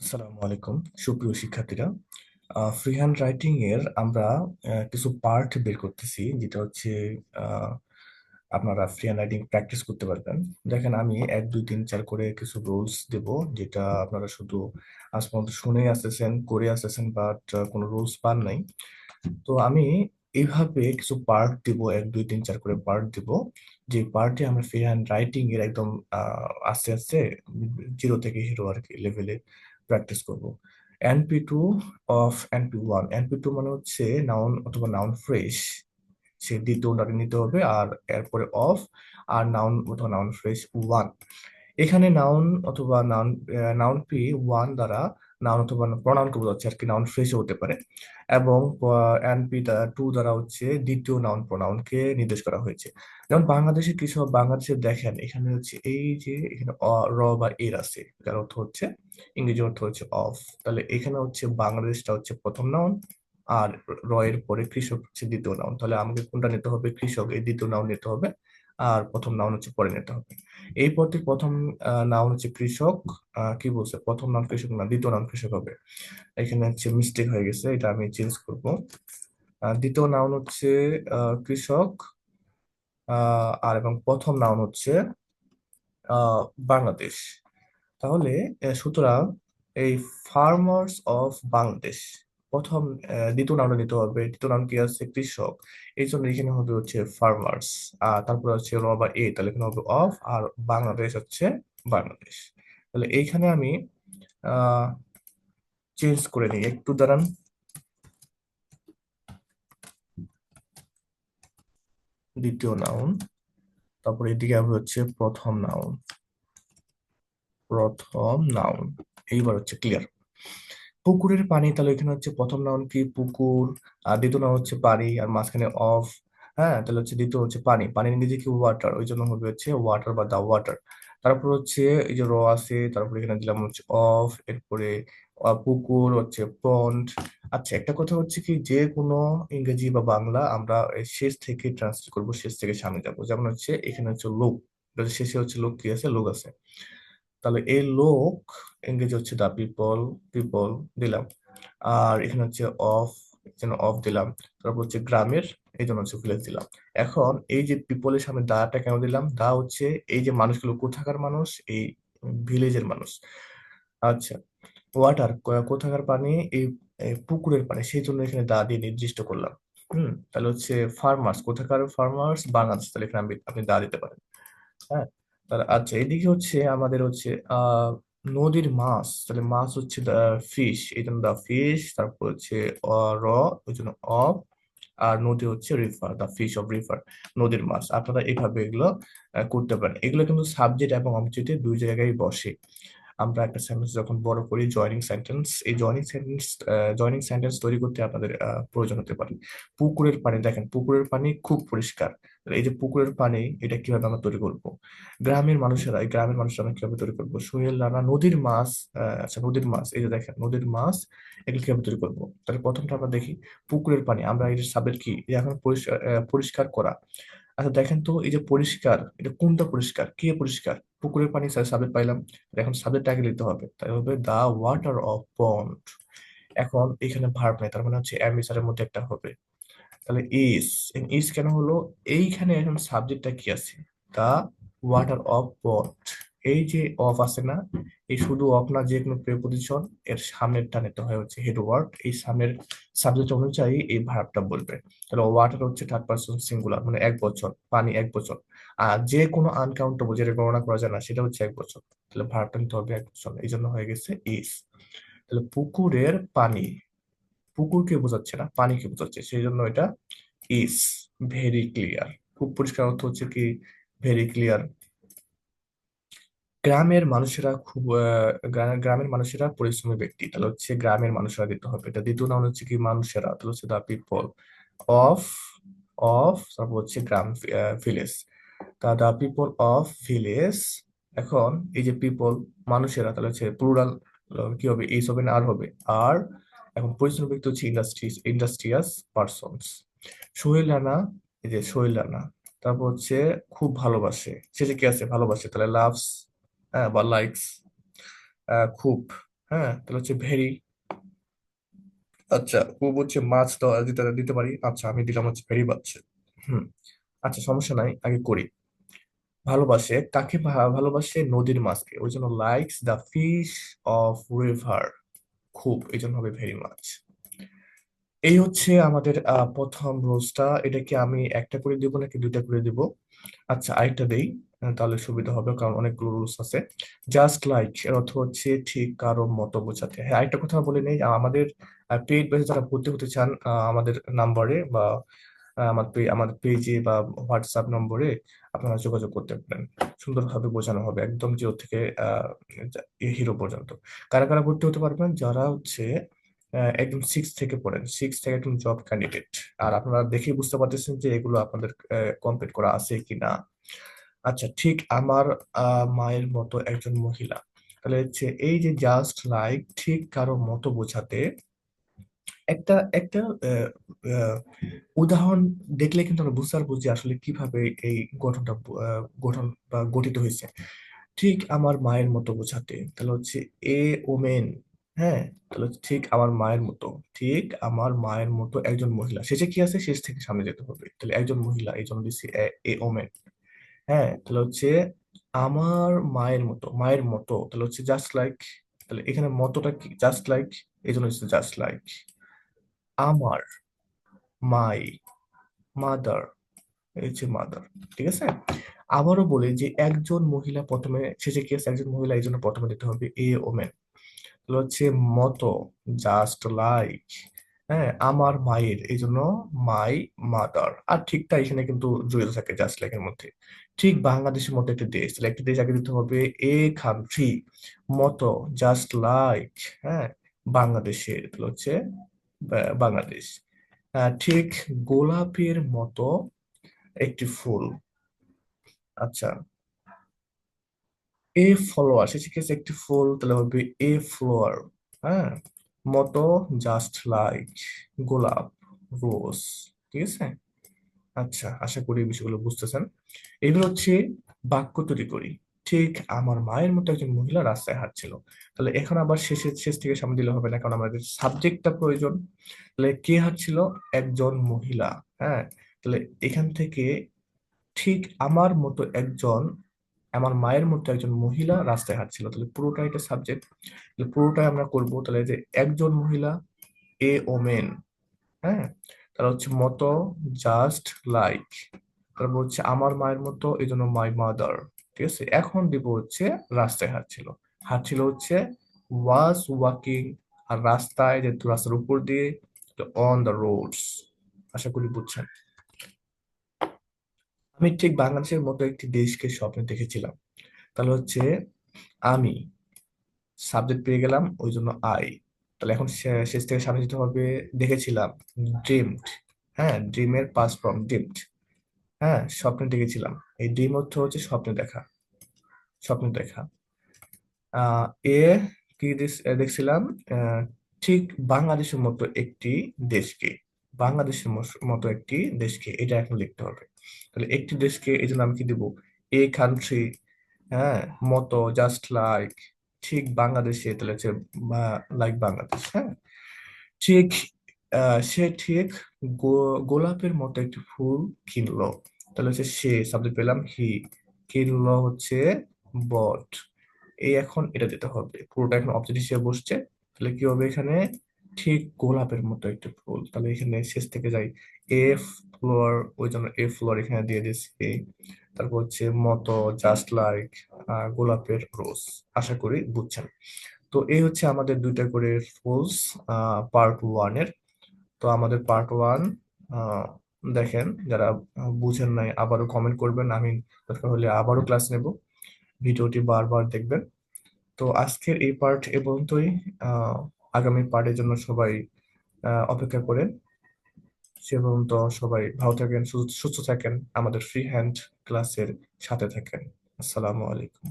আসসালামু আলাইকুম। সুপ্রিয় শিক্ষার্থীরা ফ্রি হ্যান্ড রাইটিং এর আমরা কিছু পার্ট বের করতেছি, যেটা হচ্ছে আপনারা ফ্রি হ্যান্ড রাইটিং প্র্যাকটিস করতে পারবেন। দেখেন আমি এক, দুই, তিন, চার করে কিছু রুলস দেব, যেটা আপনারা শুধু আজ পর্যন্ত শুনে আসতেছেন, করে আসতেছেন বাট কোনো রুলস পান নাই। তো আমি এইভাবে কিছু পার্ট দিব, এক, দুই, তিন, চার করে পার্ট দিব, যে পার্টে আমরা ফ্রি হ্যান্ড রাইটিং এর একদম আস্তে আস্তে জিরো থেকে হিরো আর কি লেভেলে প্র্যাকটিস করব। N P two of N P one N P two মানে হচ্ছে নাউন অথবা নাউন ফ্রেশ সে দ্বিতীয় দ্বিতীয়টাকে নিতে হবে আর এরপরে অফ আর নাউন অথবা নাউন ফ্রেশ ওয়ান এখানে নাউন অথবা নাউন নাউন পি ওয়ান দ্বারা নাউন অথবা প্রনাউনকে বোঝাচ্ছে আর কি, নাউন ফ্রেশ হতে পারে। এবং এনপি টু দ্বারা হচ্ছে দ্বিতীয় নাউন প্রনাউনকে নির্দেশ করা হয়েছে। যেমন বাংলাদেশে কিছু, বাংলাদেশে দেখেন, এখানে হচ্ছে এই যে এখানে র বা এর আছে যার অর্থ হচ্ছে ইংরেজি অর্থ হচ্ছে অফ তাহলে এখানে হচ্ছে বাংলাদেশটা হচ্ছে প্রথম নাউন আর র এর পরে কৃষক হচ্ছে দ্বিতীয় নাউন। তাহলে আমাকে কোনটা নিতে হবে? কৃষক, এই দ্বিতীয় নাউন নিতে হবে। আর প্রথম নাউন হচ্ছে পরে নিতে হবে। এই পদটির প্রথম নাউন হচ্ছে কৃষক কি বলছে? প্রথম নাম কৃষক না, দ্বিতীয় নাম কৃষক হবে। এখানে হচ্ছে মিস্টেক হয়ে গেছে, এটা আমি চেঞ্জ করব। দ্বিতীয় নাউন হচ্ছে কৃষক আর এবং প্রথম নাউন হচ্ছে বাংলাদেশ। তাহলে সুতরাং এই ফার্মার্স অফ বাংলাদেশ প্রথম দ্বিতীয় নামটা নিতে হবে। দ্বিতীয় নাম কি আছে? কৃষক। এই জন্য এখানে হবে হচ্ছে ফার্মার্স আর তারপরে হচ্ছে র বা এ তাহলে এখানে হবে অফ আর বাংলাদেশ হচ্ছে বাংলাদেশ। তাহলে এইখানে আমি চেঞ্জ করে নিই। একটু দাঁড়ান। দ্বিতীয় নাউন তারপরে এদিকে হবে হচ্ছে প্রথম নাউন প্রথম নাউন এইবার হচ্ছে ক্লিয়ার পুকুরের পানি, তাহলে এখানে হচ্ছে প্রথম নাউন কি? পুকুর, আর দ্বিতীয় নাউন হচ্ছে পানি, আর মাঝখানে অফ হ্যাঁ? তাহলে হচ্ছে দ্বিতীয় হচ্ছে পানি। পানির ইংরেজি কি ওয়াটার ওই জন্য হবে হচ্ছে ওয়াটার বা দা ওয়াটার তারপর হচ্ছে এই যে র আছে, তারপরে এখানে দিলাম হচ্ছে অফ, এরপরে পুকুর, হচ্ছে পন্ড আচ্ছা একটা কথা হচ্ছে কি? যে কোনো ইংরেজি বা বাংলা আমরা শেষ থেকে ট্রান্সলেট করব, শেষ থেকে সামনে যাব। যেমন হচ্ছে এখানে হচ্ছে লোক শেষে হচ্ছে লোক কি আছে? লোক আছে। তাহলে এই লোক ইংরেজি হচ্ছে দা পিপল পিপল দিলাম। আর এখানে হচ্ছে অফ এখানে অফ দিলাম। তারপর হচ্ছে গ্রামের, এই জন্য হচ্ছে ভিলেজ দিলাম। এখন এই যে পিপলের সামনে দাটা কেন দিলাম? দা হচ্ছে এই যে মানুষগুলো কোথাকার মানুষ? এই ভিলেজের মানুষ। আচ্ছা ওয়াটার কোথাকার পানি? এই পুকুরের পানি। সেই জন্য এখানে দা দিয়ে নির্দিষ্ট করলাম। হুম, তাহলে হচ্ছে ফার্মার্স কোথাকার ফার্মার্স বাংলাদেশ। তাহলে এখানে আপনি দা দিতে পারেন। হ্যাঁ তাহলে আচ্ছা এদিকে হচ্ছে আমাদের হচ্ছে আহ নদীর মাছ, তাহলে মাছ হচ্ছে ফিশ এই জন্য দা ফিশ তারপর হচ্ছে র, ওই জন্য অফ আর নদী হচ্ছে river the fish of river নদীর মাছ। আপনারা এভাবে এগুলো করতে পারেন। এগুলো কিন্তু সাবজেক্ট এবং অবজেক্টে দুই জায়গায় বসে। আমরা একটা সেন্টেন্স যখন বড় করি জয়নিং সেন্টেন্স এই জয়নিং সেন্টেন্স জয়নিং সেন্টেন্স তৈরি করতে আপনাদের প্রয়োজন হতে পারে। পুকুরের পানি দেখেন, পুকুরের পানি খুব পরিষ্কার। এই যে পুকুরের পানি, এটা কীভাবে আমরা তৈরি করব? গ্রামের মানুষেরা, এই গ্রামের মানুষরা আমরা কীভাবে তৈরি করব? সোহেল রানা, নদীর মাছ আচ্ছা নদীর মাছ, এই যে দেখেন, নদীর মাছ, এগুলো কীভাবে তৈরি করব? তাহলে প্রথমটা আমরা দেখি, পুকুরের পানি, আমরা এই সাবজেক্ট কি এখন পরিষ্কার করা। আচ্ছা দেখেন তো, এই যে পরিষ্কার, এটা কোনটা পরিষ্কার, কে পরিষ্কার? পুকুরের পানি স্যার সাবজেক্ট পাইলাম এখন সাবজেক্ট আগে নিতে হবে। তাই হবে দা ওয়াটার অফ পন্ড এখন এখানে ভার্ব নাই, তার মানে হচ্ছে অ্যামিসারের মধ্যে একটা হবে। তাহলে ইজ ইজ কেন হলো? এইখানে এখন সাবজেক্টটা কি আছে? দা ওয়াটার অফ পন্ড এই যে অফ আছে না, এই শুধু অফ না, যে কোনো প্রেপোজিশন এর সামনেরটা নিতে হয় হচ্ছে হেড ওয়ার্ড এই সামনের সাবজেক্ট অনুযায়ী এই ভার্বটা বলবে। তাহলে ওয়াটার হচ্ছে থার্ড পারসন সিঙ্গুলার মানে এক বছর পানি এক বছর আর যে কোনো আনকাউন্টেবল যেটা গণনা করা যায় না, সেটা হচ্ছে এক বছর। তাহলে ভার্বটা নিতে হবে এক বছর। এই জন্য হয়ে গেছে ইজ তাহলে পুকুরের পানি পুকুরকে বোঝাচ্ছে না পানিকে বোঝাচ্ছে সেই জন্য এটা ইজ ভেরি ক্লিয়ার খুব পরিষ্কার অর্থ হচ্ছে কি ভেরি ক্লিয়ার গ্রামের মানুষেরা খুব গ্রামের মানুষেরা পরিশ্রমী ব্যক্তি। তাহলে হচ্ছে গ্রামের মানুষেরা দিতে হবে। এটা দ্বিতীয় নাম হচ্ছে কি মানুষেরা। তাহলে হচ্ছে দা পিপল অফ অফ তারপর হচ্ছে গ্রাম ভিলেজ তা দা পিপল অফ ভিলেজ এখন এই যে পিপল মানুষেরা, তাহলে হচ্ছে প্লুরাল কি হবে? এইস হবে না আর হবে? আর এখন পরিশ্রমী ব্যক্তি হচ্ছে industries industrious persons Sohel Rana এই যে রানা তারপর হচ্ছে খুব ভালোবাসে। শেষে কি আছে? ভালোবাসে। তাহলে লাভস হ্যাঁ বা লাইকস খুব হ্যাঁ তাহলে হচ্ছে ভেরি আচ্ছা খুব হচ্ছে মাছ দিতে দিতে পারি? আচ্ছা আমি দিলাম হচ্ছে ভেরি বাচ্চা হুম। আচ্ছা সমস্যা নাই, আগে করি। ভালোবাসে, কাকে ভালোবাসে? নদীর মাছকে। ওই জন্য likes the fish of river খুব, এই জন্য হবে ভেরি মাছ এই হচ্ছে আমাদের প্রথম রোলসটা এটা কি আমি একটা করে দিব নাকি দুইটা করে দিব? আচ্ছা আরেকটা দেই তাহলে সুবিধা হবে, কারণ অনেকগুলো রুলস আছে। জাস্ট লাইক এর অর্থ হচ্ছে ঠিক কারও মতো বোঝাতে। হ্যাঁ আরেকটা কথা বলে নেই, আমাদের পেইড বেসে যারা ভর্তি হতে চান আমাদের নাম্বারে বা আমার আমাদের পেজে বা হোয়াটসঅ্যাপ নম্বরে আপনারা যোগাযোগ করতে পারেন। সুন্দরভাবে বোঝানো হবে একদম জিরো থেকে হিরো পর্যন্ত। কারা কারা ভর্তি হতে পারবেন? যারা হচ্ছে একদম সিক্স থেকে পড়েন। সিক্স থেকে একদম জব ক্যান্ডিডেট আর আপনারা দেখেই বুঝতে পারতেছেন যে এগুলো আপনাদের কমপ্লিট করা আছে কিনা। আচ্ছা ঠিক আমার মায়ের মতো একজন মহিলা। তাহলে হচ্ছে এই যে জাস্ট লাইক ঠিক কারও মতো বোঝাতে একটা একটা আহ, আহ, উদাহরণ দেখলে কিন্তু আমরা বুঝতে পারব যে আসলে কীভাবে এই গঠনটা আহ, গঠন বা গঠিত হয়েছে। ঠিক আমার মায়ের মতো বোঝাতে তাহলে হচ্ছে এ ওমেন হ্যাঁ? তাহলে হচ্ছে ঠিক আমার মায়ের মতো ঠিক আমার মায়ের মতো একজন মহিলা। শেষে কি আছে? শেষ থেকে সামনে যেতে হবে। তাহলে একজন মহিলা এই জন্য দিচ্ছি এ ওমেন হ্যাঁ? তাহলে হচ্ছে আমার মায়ের মতো মায়ের মতো তাহলে হচ্ছে জাস্ট লাইক তাহলে এখানে মতোটা কি? জাস্ট লাইক এই জন্য জাস্ট লাইক আমার মাই মাদার এই হচ্ছে মাদার ঠিক আছে? আবারও বলি যে একজন মহিলা প্রথমে শেষে কি আছে একজন মহিলা, এই জন্য প্রথমে দিতে হবে এ। ওমেন হচ্ছে মতো জাস্ট লাইক হ্যাঁ আমার মায়ের, এই জন্য মাই মাদার আর ঠিক তাই এখানে কিন্তু জড়িত থাকে জাস্ট লাইক এর মধ্যে। ঠিক বাংলাদেশের মতো একটা দেশ, তাহলে একটা দেশ আগে দিতে হবে এ কান্ট্রি মতো জাস্ট লাইক হ্যাঁ বাংলাদেশের হচ্ছে বাংলাদেশ। ঠিক গোলাপের মতো একটি ফুল। আচ্ছা। এ ফলোয়ার, সে শিখেছে একটি ফুল, তাহলে হবে এ ফ্লোয়ার হ্যাঁ? মতো জাস্ট লাইক গোলাপ রোজ ঠিক আছে? আচ্ছা আশা করি এই বিষয়গুলো বুঝতেছেন। এগুলো হচ্ছে বাক্য তৈরি করি। ঠিক আমার মায়ের মতো একজন মহিলা রাস্তায় হাঁটছিল। তাহলে এখন আবার শেষের শেষ থেকে সামনে দিলে হবে না, কারণ আমাদের সাবজেক্টটা প্রয়োজন। তাহলে কে হাঁটছিল? একজন মহিলা হ্যাঁ? তাহলে এখান থেকে ঠিক আমার মতো একজন, আমার মায়ের মতো একজন মহিলা রাস্তায় হাঁটছিল। তাহলে পুরোটাই এটা সাবজেক্ট তাহলে পুরোটাই আমরা করব, তাহলে যে একজন মহিলা, এ ওমেন হ্যাঁ? তাহলে হচ্ছে মতো জাস্ট লাইক তারপর হচ্ছে আমার মায়ের মতো এই জন্য মাই মাদার ঠিক আছে? এখন দিব হচ্ছে রাস্তায় হাঁটছিল হাঁটছিল হচ্ছে ওয়াজ ওয়াকিং আর রাস্তায় যেহেতু রাস্তার উপর দিয়ে অন দ্য রোডস আশা করি বুঝছেন। আমি ঠিক বাংলাদেশের মতো একটি দেশকে স্বপ্নে দেখেছিলাম। তাহলে হচ্ছে আমি সাবজেক্ট পেয়ে গেলাম, ওই জন্য আই তাহলে এখন শেষ থেকে সামনে যেতে হবে, দেখেছিলাম ড্রিমড হ্যাঁ ড্রিমের পাস ফ্রম ড্রিমড হ্যাঁ স্বপ্নে দেখেছিলাম। এই ড্রিম অর্থ হচ্ছে স্বপ্নে দেখা, স্বপ্ন দেখা। এ, কি দেখছিলাম ঠিক বাংলাদেশের মতো একটি দেশকে, বাংলাদেশের মতো একটি দেশকে, এটা এখন লিখতে হবে। তাহলে একটি দেশকে, এই জন্য আমি কি দেবো? এ কান্ট্রি হ্যাঁ মতো জাস্ট লাইক ঠিক বাংলাদেশে, তাহলে হচ্ছে লাইক বাংলাদেশ হ্যাঁ। ঠিক সে ঠিক গোলাপের মতো একটি ফুল কিনলো। তাহলে হচ্ছে সে সাবজেক্ট পেলাম হি কিনলো হচ্ছে বট এই এখন এটা দিতে হবে। পুরোটা এখন অবজেক্ট হিসেবে বসছে। তাহলে কি হবে এখানে? ঠিক গোলাপের মতো একটা ফুল। তাহলে এখানে শেষ থেকে যাই। এ ফ্লোর ওই জন্য এ ফ্লোর এখানে দিয়ে দিচ্ছি তারপর হচ্ছে মতো জাস্ট লাইক গোলাপের রোজ আশা করি বুঝছেন। তো এই হচ্ছে আমাদের দুইটা করে রুলস পার্ট ওয়ানের তো আমাদের পার্ট ওয়ান দেখেন, যারা বুঝেন নাই, আবারও কমেন্ট করবেন। আমি দরকার হলে আবারও ক্লাস নেব। ভিডিওটি বারবার দেখবেন। তো আজকের এই পার্ট এ পর্যন্তই। আগামী পার্টের জন্য সবাই অপেক্ষা করেন। সে পর্যন্ত সবাই ভালো থাকেন, সুস্থ থাকেন। আমাদের ফ্রি হ্যান্ড ক্লাসের সাথে থাকেন। আসসালামু আলাইকুম।